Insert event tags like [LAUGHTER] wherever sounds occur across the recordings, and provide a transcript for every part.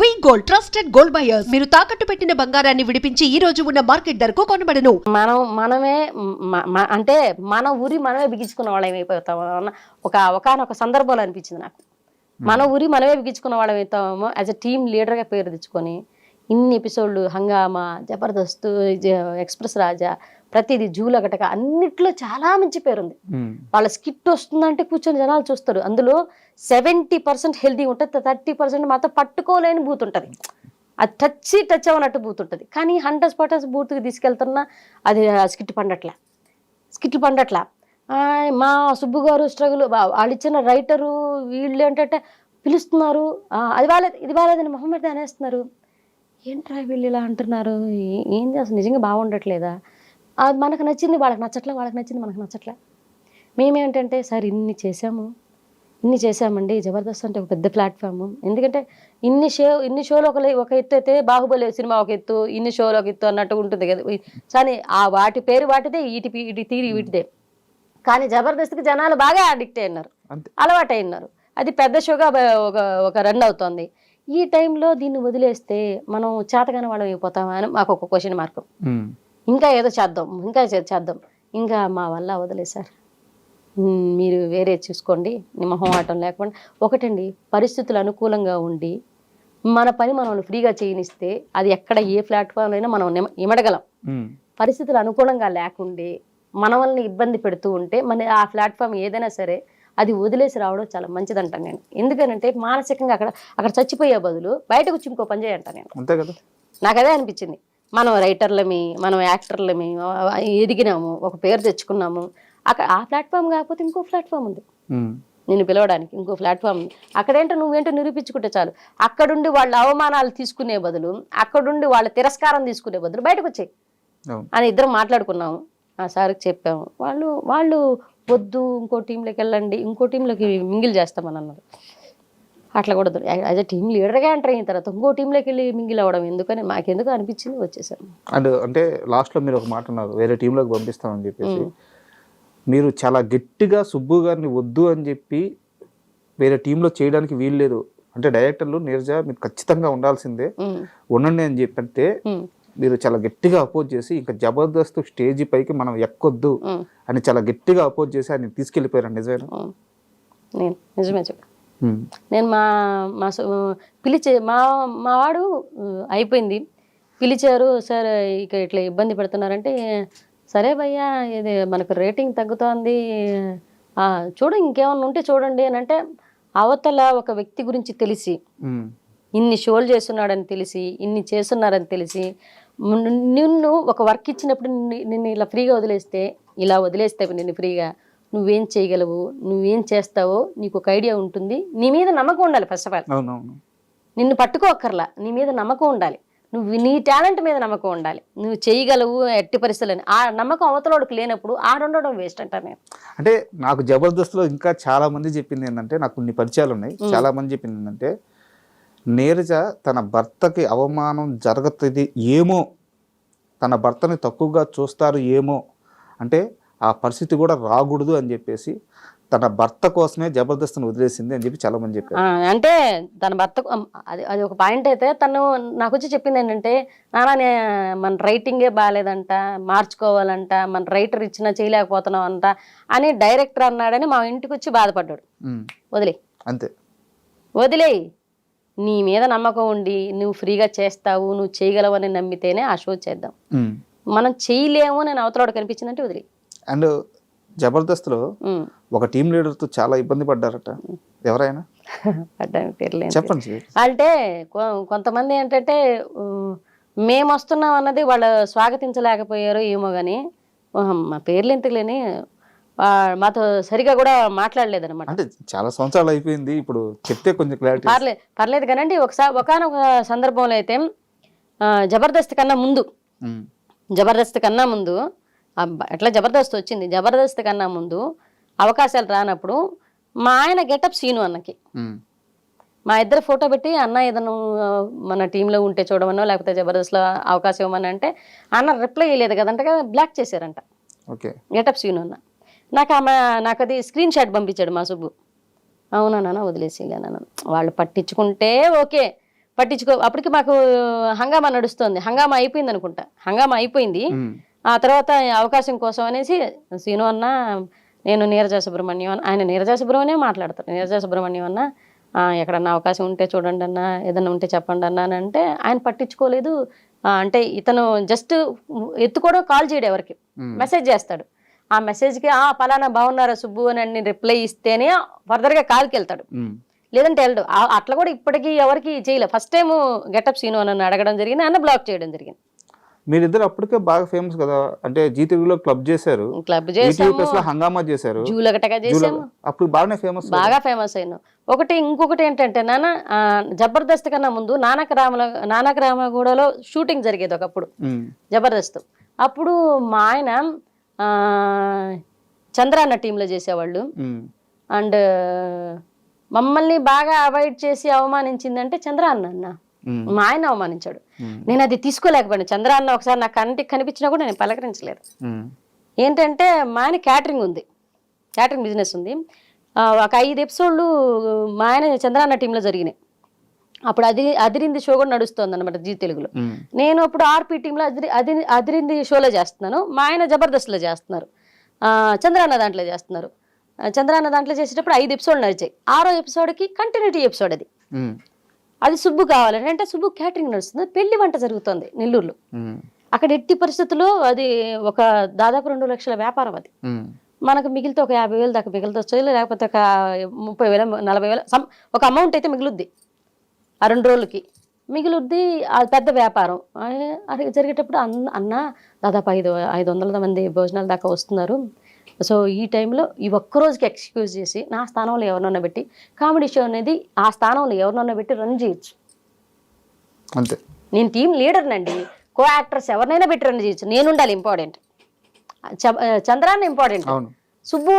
We gold trusted gold buyers మీరు తాకట్టు పెట్టిన బంగారాన్ని విడిపించి ఈ రోజు ఉన్న మార్కెట్ ధరకు కొనబడను. మనం మనమే మ- మ- అంటే మన ఊరి మనమే బిగించుకున్న వాళ్ళం అయిపోతాం అన్న ఒక ఒకనొక సందర్భంలో అనిపించింది నాకు. మన ఊరి మనమే బిగించుకున్న వాళ్ళం అవుతామేమో యాజ్ అ టీమ్ లీడర్గా పేరు తెచ్చుకొని ఇన్ని ఎపిసోడ్లు హంగామా జబర్దస్త్ జ- ఎక్స్ప్రెస్ రాజా ప్రతిదీ జూలగటక అన్నిట్లో చాలా మంచి పేరుంది. వాళ్ళ స్కిట్ వస్తుందంటే కూర్చొని జనాలు చూస్తారు. అందులో సెవెంటీ పర్సెంట్ హెల్దీ ఉంటుంది థర్టీ పర్సెంట్ మాత్రం పట్టుకోలేని బూత్ ఉంటుంది. అది టచ్ టచ్ అవ్వనట్టు బూత్ ఉంటుంది. కానీ హండ్రెడ్ పర్సెంట్ బూత్కి తీసుకెళ్తున్నా అది ఆ స్కిట్ పండట్లే. స్కిట్లు పండట్లే. మా సుబ్బు గారు స్ట్రగుల్ వాళ్ళు ఇచ్చిన రైటరు వీళ్ళు ఏంటంటే పిలుస్తున్నారు. అది బాగాలేదు ఇది బాగాలేదని మొహమ్మద్ అనేస్తున్నారు. ఏంట్రా వీళ్ళు ఇలా అంటున్నారు? ఏంది ఏం నిజంగా బాగుండట్లేదా? అది మనకు నచ్చింది వాళ్ళకి నచ్చట్లే వాళ్ళకి నచ్చింది మనకు నచ్చట్లే. మేమేంటంటే సార్ ఇన్ని చేసాము ఇన్ని చేసామండి జబర్దస్త్ అంటే ఒక పెద్ద ప్లాట్ఫామ్. ఎందుకంటే ఇన్ని షో ఇన్ని షోలు ఒక ఒక ఎత్తు అయితే బాహుబలి సినిమా ఒక ఎత్తు ఇన్ని షోలు ఒక ఎత్తు అన్నట్టు ఉంటుంది కదా. కానీ ఆ వాటి పేరు వాటిదే ఈటి పి- ఇటు తీరి వీటిదే. కానీ జబర్దస్త్కి జనాలు బాగా అడిక్ట్ అయినారు. అలవాటు అయినారు. అది పెద్ద షోగా ఒక ఒక రన్ అవుతోంది. ఈ టైంలో దీన్ని వదిలేస్తే మనం చేతగాని వాళ్ళం అయిపోతామా అని మాకు ఒక క్వశ్చన్ మార్క్. ఇంకా ఏదో చేద్దాం ఇంకా చేద్దాం. ఇంకా మా వల్ల మ్, మీరు వేరే చూసుకోండి. నిమ్మహం ఆటం లేకుండా. ఒకటండి పరిస్థితులు అనుకూలంగా ఉండి మన పని మనం ఫ్రీగా చేయనిస్తే అది ఎక్కడ ఏ ప్లాట్ఫామ్ అయినా మనం ఇమడగలం. పరిస్థితులు అనుకూలంగా లేకుండే మనల్ని ఇబ్బంది పెడుతూ ఉంటే మన ఆ ప్లాట్ఫామ్ ఏదైనా సరే అది వదిలేసి రావడం చాలా మంచిదంటాను నేను. ఎందుకనంటే మానసికంగా అక్కడ అక్కడ చచ్చిపోయే బదులు బయటకు వచ్చి ఇంకో పని చేయంటాను నేను. అంతే కదా? నాకు అదే అనిపించింది. మనం రైటర్లమి మనం యాక్టర్లమి ఎదిగినాము ఒక పేరు తెచ్చుకున్నాము అక్కడ ఆ ప్లాట్ఫామ్ కాకపోతే ఇంకో ప్లాట్ఫామ్ ఉంది. నిన్ను పిలవడానికి ఇంకో ప్లాట్ఫామ్ అక్కడేంటో నువ్వేంటో నిరూపించుకుంటే చాలు. అక్కడుండి వాళ్ళ అవమానాలు తీసుకునే బదులు అక్కడుండి వాళ్ళ తిరస్కారం తీసుకునే బదులు బయటకు వచ్చాయి అని ఇద్దరం మాట్లాడుకున్నాము. ఆ సార్కి చెప్పాము. వాళ్ళు వాళ్ళు వద్దు ఇంకో టీంలోకి వెళ్ళండి ఇంకో టీంలోకి మింగిల్ చేస్తామని అన్నారు. అట్లా కూడా యాజ్ అ టీం లీడర్గా ఎంటర్ అయిన తర్వాత ఇంకో టీంలోకి వెళ్ళి మింగిల్ అవ్వడం ఎందుకని మాకెందుకు అనిపించింది వచ్చేసాను అండ్ అంటే లాస్ట్లో మీరు ఒక మాట అన్నారు వేరే టీంలోకి పంపిస్తామని చెప్పేసి. మీరు చాలా గట్టిగా సుబ్బు గారిని వద్దు అని చెప్పి వేరే టీంలో చేయడానికి వీలు లేదు. అంటే డైరెక్టర్లు నీరజ మీరు ఖచ్చితంగా ఉండాల్సిందే. ఉండండి అని చెప్పంటే మీరు చాలా గట్టిగా అపోజ్ చేసి ఇంకా జబర్దస్త్ స్టేజ్ పైకి మనం ఎక్కొద్దు అని చాలా గట్టిగా అపోజ్ చేసి ఆయన తీసుకెళ్ళిపోయారు నిజమేనా. నేను నిజమే చెప్పు. నేను మా మా పిలిచే మా మా వాడు అయిపోయింది. పిలిచారు సార్ ఇక ఇట్లా ఇబ్బంది పెడుతున్నారంటే సరే భయ్యా ఇది మనకు రేటింగ్ తగ్గుతోంది. చూడు ఇంకేమన్నా ఉంటే చూడండి అని అంటే అవతల ఒక వ్యక్తి గురించి తెలిసి. ఇన్ని షోలు చేస్తున్నాడని తెలిసి ఇన్ని చేస్తున్నారని తెలిసి నిన్ను ఒక వర్క్ ఇచ్చినప్పుడు నిన్ను- ఇలా ఫ్రీగా వదిలేస్తే ఇలా వదిలేస్తే నిన్ను ఫ్రీగా నువ్వేం చేయగలవు నువ్వేం చేస్తావో నీకు ఒక ఐడియా ఉంటుంది. నీ మీద నమ్మకం ఉండాలి ఫస్ట్ ఆఫ్ ఆల్ నిన్ను పట్టుకోక్కర్లా నీ మీద నమ్మకం ఉండాలి. నువ్వు నీ టాలెంట్ మీద నమ్మకం ఉండాలి. నువ్వు చేయగలవు ఎట్టి పరిస్థితులని ఆ నమ్మకం అవతలోడికి లేనప్పుడు ఆడుండడం వేస్ట్ అంటాను నేను అంటే నాకు జబర్దస్త్లో ఇంకా చాలా మంది చెప్పింది ఏంటంటే నాకు కొన్ని పరిచయాలు ఉన్నాయి. చాలా మంది చెప్పింది ఏంటంటే నీరజ తన భర్తకి అవమానం జరుగుతుంది ఏమో తన భర్తని తక్కువగా చూస్తారు ఏమో అంటే ఆ పరిస్థితి కూడా రాకూడదు అని చెప్పేసి తన భర్త కోసమే జబర్దస్త్ని వదిలేసింది అని చెప్పి చాలా మంది చెప్పారు అంటే తన భర్త అది అది ఒక పాయింట్ అయితే తను నాకు వచ్చి చెప్పింది ఏంటంటే నాన్న నే- మన రైటింగే బాగాలేదంట మార్చుకోవాలంట మన రైటర్ ఇచ్చినా చేయలేకపోతున్నాం అంట అని డైరెక్టర్ అన్నాడని మా ఇంటికి వచ్చి బాధపడ్డాడు. వదిలే. అంతే. వదిలేయి నీ మీద నమ్మకం ఉండి నువ్వు ఫ్రీగా చేస్తావు నువ్వు చేయగలవని నమ్మితేనే ఆ షో చేద్దాం. మనం చేయలేము నేను అవతలోడు కనిపించిందంటే వదిలే. అండ్ జబర్దస్త్లో ఒక టీం లీడర్తో చాలా ఇబ్బంది పడ్డారట. ఎవరైనా? [LAUGHS] పడ్డానికి పేర్లేదు చెప్పండి అంటే కొంతమంది ఏంటంటే మేము వస్తున్నాం అన్నది వాళ్ళు స్వాగతించలేకపోయారో ఏమో కానీ మా పేర్లు ఎంతలేని మాతో సరిగా కూడా మాట్లాడలేదన్నమాట. అంటే చాలా సంవత్సరాలు అయిపోయింది ఇప్పుడు చెప్తే కొంచెం క్లారిటీ పర్లేదు పర్లేదు కానండి ఒకసారి ఒకనొక సందర్భంలో అయితే జబర్దస్త్ కన్నా ముందు జబర్దస్త్ కన్నా ముందు ఎట్లా జబర్దస్త్ వచ్చింది. జబర్దస్త్ కన్నా ముందు అవకాశాలు రానప్పుడు మా ఆయన గెటప్ సీను అన్నకి. మా ఇద్దరు ఫోటో పెట్టి అన్న ఏదైనా మన టీంలో ఉంటే చూడమనో లేకపోతే జబర్దస్త్లో అవకాశం ఇవ్వమని అంటే అన్న రిప్లై ఇవ్వలేదు కదంట కదా బ్లాక్ చేశారంట. గెటప్ సీన్ అన్న. నాకు ఆమె నాకు అది స్క్రీన్ షాట్ పంపించాడు మా సుబ్బు. అవునా నాన్న వదిలేసి నాన్న. వాళ్ళు పట్టించుకుంటే ఓకే. పట్టించుకో అప్పటికి మాకు హంగామా నడుస్తుంది. హంగామా అయిపోయింది అనుకుంటా హంగామా అయిపోయింది. ఆ తర్వాత అవకాశం కోసం అనేసి సీను అన్న నేను నీరజ సుబ్రహ్మణ్యం అన్న ఆయన నీరజ సుబ్రహ్మణ్యం మాట్లాడతారు. నీరజ సుబ్రహ్మణ్యం అన్న ఆ, ఎక్కడన్నా అవకాశం ఉంటే చూడండి అన్న ఏదన్నా ఉంటే చెప్పండి అన్న అని అంటే ఆయన పట్టించుకోలేదు. అంటే ఇతను జస్ట్ ఎత్తుకోవడం కాల్ చేయడు ఎవరికి. మెసేజ్ చేస్తాడు. ఆ మెసేజ్కి ఆ పలానా బాగున్నారా సుబ్బు అని అన్ని రిప్లై ఇస్తేనే ఫర్దర్గా కాల్కి వెళ్తాడు. లేదంటే వెళ్ళడు. అట్లా కూడా ఇప్పటికీ ఎవరికి చేయలేదు ఫస్ట్ టైం గెటప్ సీను అని అడగడం జరిగింది. అన్న బ్లాక్ చేయడం జరిగింది. మీరిద్దరు అప్పటికే బాగా ఫేమస్ కదా. అంటే జీ తెలుగులో క్లబ్ చేశారు. క్లబ్ చేసాము లో హంగామా చేశారు. జూలగటగా చేసాము అప్పుడు బాగానే ఫేమస్ బాగా ఫేమస్ అయినాం. ఒకటి ఇంకొకటి ఏంటంటే నాన్న జబర్దస్త్ కన్నా ముందు నానక రామల నానక రామగూడలో షూటింగ్ జరిగేది ఒకప్పుడు. జబర్దస్త్. అప్పుడు మా ఆయన ఆ, చంద్ర అన్న టీంలో చేసేవాళ్ళు. అండ్ మమ్మల్ని బాగా అవాయిడ్ చేసి అవమానించిందంటే చంద్ర అన్న అన్న మా ఆయన అవమానించాడు. నేను అది తీసుకోలేకపోయాను. చంద్ర అన్న ఒకసారి నా కంటికి కనిపించినా కూడా నేను పలకరించలేదు. ఏంటంటే మా ఆయన క్యాటరింగ్ ఉంది. క్యాటరింగ్ బిజినెస్ ఉంది. ఒక ఐదు ఎపిసోడ్లు మా ఆయన చంద్రాన్న టీంలో జరిగినాయి. అప్పుడు అది అదిరింది షో కూడా నడుస్తుంది అనమాట జీ తెలుగులో. నేను అప్పుడు ఆర్పీ టీంలో అదిరి అది అదిరింది షోలో చేస్తున్నాను. మా ఆయన జబర్దస్త్లో చేస్తున్నారు. చంద్రాన్న దాంట్లో చేస్తున్నారు. చంద్రాన్న దాంట్లో చేసేటప్పుడు ఐదు ఎపిసోడ్లు నడిచాయి. ఆరో ఎపిసోడ్కి కంటిన్యూటీ ఎపిసోడ్ అది. అది సుబ్బు కావాలని. అంటే సుబ్బు క్యాటరింగ్ నడుస్తుంది. పెళ్ళి వంట జరుగుతుంది నెల్లూరులో. అక్కడ ఎట్టి పరిస్థితుల్లో అది ఒక దాదాపు రెండు లక్షల వ్యాపారం అది. మనకు మిగిలితే ఒక యాభై వేలు దాకా మిగులుతొచ్చు లేకపోతే ఒక ముప్పై వేల నలభై వేల ఒక అమౌంట్ అయితే మిగులుద్ది. ఆ రెండు రోజులకి మిగులుద్ది. అది పెద్ద వ్యాపారం. జరిగేటప్పుడు అన్న అన్న దాదాపు ఐదు ఐదు వందల మంది భోజనాల దాకా వస్తున్నారు. సో ఈ టైంలో ఈ ఒక్క రోజుకి ఎక్స్క్యూజ్ చేసి నా స్థానంలో ఎవరినన్నా పెట్టి కామెడీ షో అనేది ఆ స్థానంలో ఎవరినన్నా పెట్టి రన్ చేయొచ్చు. అంతే. నేను టీం లీడర్నండి. కో యాక్టర్స్ ఎవరినైనా పెట్టి రన్ చేయొచ్చు. నేను ఉండాలి important Chandranna important. Subbu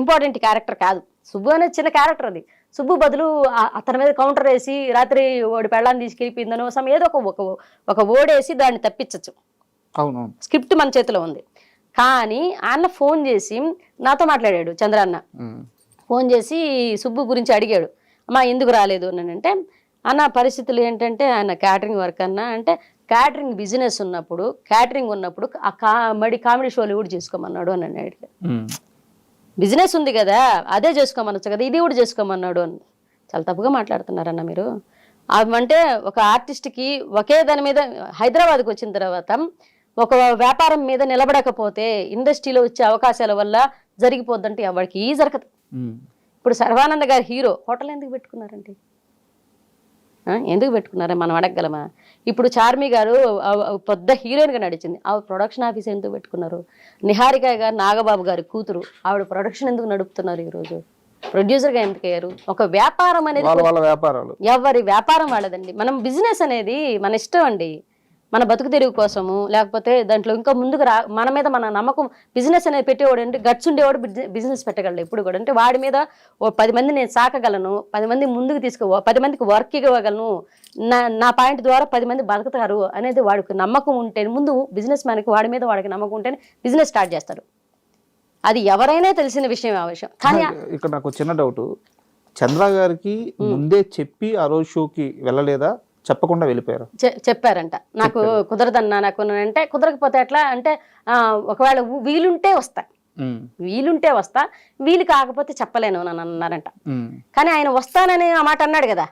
important character కాదు. సుబ్బు అనేది చిన్న క్యారెక్టర్ అది. సుబ్బు బదులు అతని మీద కౌంటర్ వేసి రాత్రి వాడి పెళ్ళాన్ని తీసుకెళ్ళిపోయిందనో సమ్ ఏదో ఒక ఒక ఓడేసి దాన్ని తప్పించచ్చు. స్క్రిప్ట్ మన చేతిలో ఉంది. కానీ అన్న ఫోన్ చేసి నాతో మాట్లాడాడు చంద్రన్న. ఫోన్ చేసి సుబ్బు గురించి అడిగాడు. అమ్మా ఎందుకు రాలేదు? అని అంటే అన్న పరిస్థితులు ఏంటంటే ఆయన క్యాటరింగ్ వర్క్ అన్న అంటే క్యాటరింగ్ బిజినెస్ ఉన్నప్పుడు క్యాటరింగ్ ఉన్నప్పుడు ఆ కా మడి కామెడీ షోలు కూడా చేసుకోమన్నాడు అని అన్నాడు. బిజినెస్ ఉంది కదా అదే చేసుకోమనొచ్చు కదా ఇది కూడా చేసుకోమన్నాడు అని. చాలా తప్పుగా మాట్లాడుతున్నారన్న మీరు. అంటే ఒక ఆర్టిస్ట్కి ఒకే దాని మీద హైదరాబాద్కి వచ్చిన తర్వాత ఒక వ్యాపారం మీద నిలబడకపోతే ఇండస్ట్రీలో వచ్చే అవకాశాల వల్ల జరిగిపోద్దంటే ఎవరికి ఈ జరగదు. ఇప్పుడు సర్వానంద గారు హీరో హోటల్ ఎందుకు పెట్టుకున్నారండి? ఆ, ఎందుకు పెట్టుకున్నారా మనం అడగగలమా? ఇప్పుడు చార్మి గారు పెద్ద హీరోయిన్గా నడిచింది. ఆవిడ ప్రొడక్షన్ ఆఫీస్ ఎందుకు పెట్టుకున్నారు? నిహారిక గారు నాగబాబు గారి కూతురు ఆవిడ ప్రొడక్షన్ ఎందుకు నడుపుతున్నారు ఈరోజు? ప్రొడ్యూసర్గా ఎందుకు అయ్యారు? ఒక వ్యాపారం అనేది వాళ్ళ వాళ్ళ వ్యాపారాలు. ఎవరి వ్యాపారం వాళ్ళదండి. మనం బిజినెస్ అనేది మన ఇష్టం అండి. మన బతుకు తెరుగు కోసము లేకపోతే దాంట్లో ఇంకా ముందుకు రా మన మీద మన నమ్మకం బిజినెస్ అనేది పెట్టేవాడు అంటే గట్స్ ఉండేవాడు బిజినెస్ పెట్టగలడు ఎప్పుడు కూడా. అంటే వాడి మీద ఓ పది మంది నేను సాకగలను పది మంది ముందుకు తీసుకో పది మందికి వర్క్ ఇవ్వగలను నా నా పాయింట్ ద్వారా పది మంది బతుకుతారు అనేది వాడికి నమ్మకం ఉంటే ముందు బిజినెస్ మ్యాన్కి వాడి మీద వాడికి నమ్మకం ఉంటేనే బిజినెస్ స్టార్ట్ చేస్తాడు అది ఎవరైనా తెలిసిన విషయం ఆ విషయం. కానీ ఇక్కడ నాకు చిన్న డౌట్ చంద్ర గారికి ముందే చెప్పి ఆ రోజు షోకి వెళ్ళలేదా? చెప్పకుండా వెళ్ళిపోయారు. చెప్పారంట. నాకు కుదరదన్నా నాకు అంటే కుదరకపోతే ఎట్లా అంటే ఒకవేళ వీలుంటే వస్తా. వీలుంటే వస్తా. వీలు కాకపోతే చెప్పలేను అని అన్నారంట. కానీ ఆయన వస్తానని ఆ మాట అన్నాడు కదా.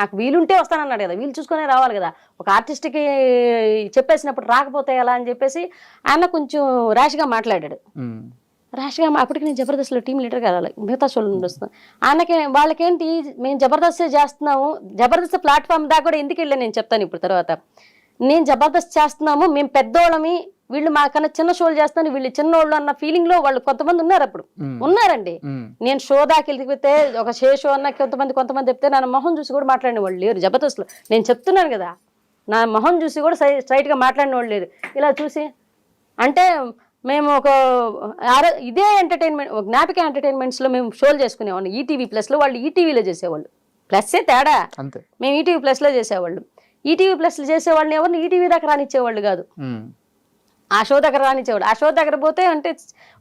నాకు వీలుంటే వస్తానన్నాడు కదా. వీలు చూసుకునే రావాలి కదా. ఒక ఆర్టిస్ట్కి చెప్పేసినప్పుడు రాకపోతే ఎలా అని చెప్పేసి ఆయన కొంచెం ర్యాష్గా మాట్లాడాడు. ర్యాష్గా మా- అప్పటికి నేను జబర్దస్త్లో టీం లీడర్ కావాలి మిగతా షోలు నుండి వస్తున్నాను ఆయనకి వాళ్ళకేంటి మేము జబర్దస్త్ చేస్తున్నాము జబర్దస్త్ ప్లాట్ఫామ్ దాకా కూడా ఎందుకు వెళ్ళాను నేను చెప్తాను ఇప్పుడు తర్వాత. నేను జబర్దస్త్ చేస్తున్నాము మేము పెద్దోళ్ళమి వీళ్ళు మాకన్నా చిన్న షోలు చేస్తాను వీళ్ళు చిన్నోళ్ళు అన్న ఫీలింగ్లో వాళ్ళు కొంతమంది ఉన్నారు అప్పుడు. ఉన్నారండి. నేను షో దాకా వెళ్ళిపోతే ఒక షే షో అన్న కొంతమంది కొంతమంది చెప్తే నా మొహం చూసి కూడా మాట్లాడిన వాళ్ళు లేరు జబర్దస్త్లో. నేను చెప్తున్నాను కదా నా మొహం చూసి కూడా సై స్ట్రైట్గా మాట్లాడిన వాళ్ళు లేరు. ఇలా చూసి అంటే మేము ఒక ఇదే ఎంటర్టైన్మెంట్ జ్ఞాపిక ఎంటర్టైన్మెంట్స్లో మేము షోలు చేసుకునేవాళ్ళం. ఈటీవీ ప్లస్లో వాళ్ళు ఈటీవీలో చేసేవాళ్ళు. ప్లస్సే తేడా? అంతే. మేము ఈటీవీ ప్లస్లో చేసేవాళ్ళు. ఈటీవీ ప్లస్లో చేసేవాళ్ళని ఎవరిని ఈటీవీ దాకా రానిచ్చేవాళ్ళు కాదు. ఆ షో దగ్గర రానిచ్చేవాడు ఆ షో దగ్గర పోతే అంటే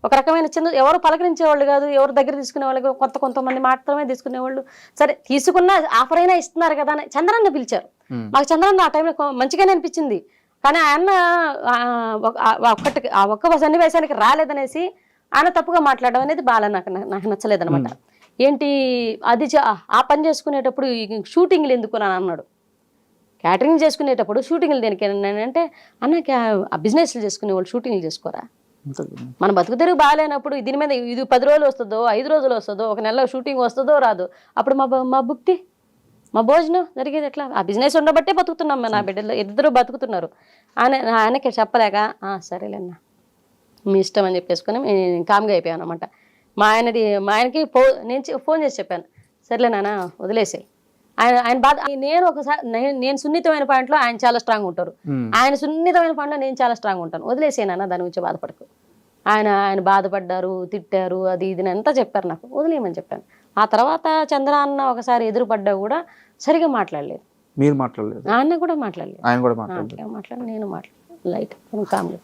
ఒక రకమైన చిన్న ఎవరు పలకరించేవాళ్ళు కాదు. ఎవరు దగ్గర తీసుకునేవాళ్ళు. కొత్త కొంతమంది మాత్రమే తీసుకునేవాళ్ళు. సరే తీసుకున్న ఆఫర్ అయినా ఇస్తున్నారు కదా అని చంద్రన్న పిలిచారు. మాకు చంద్రన్న ఆ టైంలో మంచిగానే అనిపించింది. కానీ ఆయన ఒక్కటి ఆ ఒక్క సన్నివేశానికి రాలేదనేసి ఆయన తప్పుగా మాట్లాడడం అనేది బాగా నాకు నాకు నచ్చలేదనమాట ఏంటి అది ఆ పని చేసుకునేటప్పుడు షూటింగ్లు ఎందుకు అని అన్నాడు. క్యాటరింగ్ చేసుకునేటప్పుడు షూటింగ్లు దేనికి అంటే అన్న క్యా- ఆ బిజినెస్లు చేసుకునే వాళ్ళు షూటింగ్లు చేసుకోరా. మన బతుకు తెరుగు బాగాలేనప్పుడు దీని మీద ఇది పది రోజులు వస్తుందో ఐదు రోజులు వస్తుందో ఒక నెలలో షూటింగ్ వస్తుందో రాదు. అప్పుడు మా మా బుక్తి మా భోజనం జరిగేది ఎట్లా? ఆ బిజినెస్ ఉండబట్టే బతుకుతున్నాం నా బిడ్డలు ఇద్దరు బతుకుతున్నారు. ఆయన ఆయనకి చెప్పలేక "ఆ, సరేలేన్నా. మీ ఇష్టం అని చెప్పేసుకొని కామ్గా అయిపోయాను అనమాట మా ఆయనది మా ఆయనకి ఫో నేను ఫోన్ చేసి చెప్పాను. సర్లే నాన్న వదిలేసాయి. ఆయన ఆయన బాధ నేను ఒకసారి నేను- నేను సున్నితమైన పాయింట్లో ఆయన చాలా స్ట్రాంగ్ ఉంటారు. ఆయన సున్నితమైన పాయింట్లో నేను చాలా స్ట్రాంగ్ ఉంటాను. వదిలేసాయి నాన్న దాని గురించి బాధపడకు. ఆయన ఆయన బాధపడ్డారు తిట్టారు అది ఇది అంతా చెప్పారు నాకు. వదిలేయమని చెప్పాను. ఆ తర్వాత చంద్ర అన్న ఒకసారి ఎదురుపడ్డా కూడా సరిగా మాట్లాడలేదు. మీరు మాట్లాడలేదు? నాన్న కూడా మాట్లాడలేదు. ఆయన కూడా మాట్లాడలేదు. మాట్లాడ మాట్లాడి నేను మాట్లాడలేదు. లైట్ కామ్గా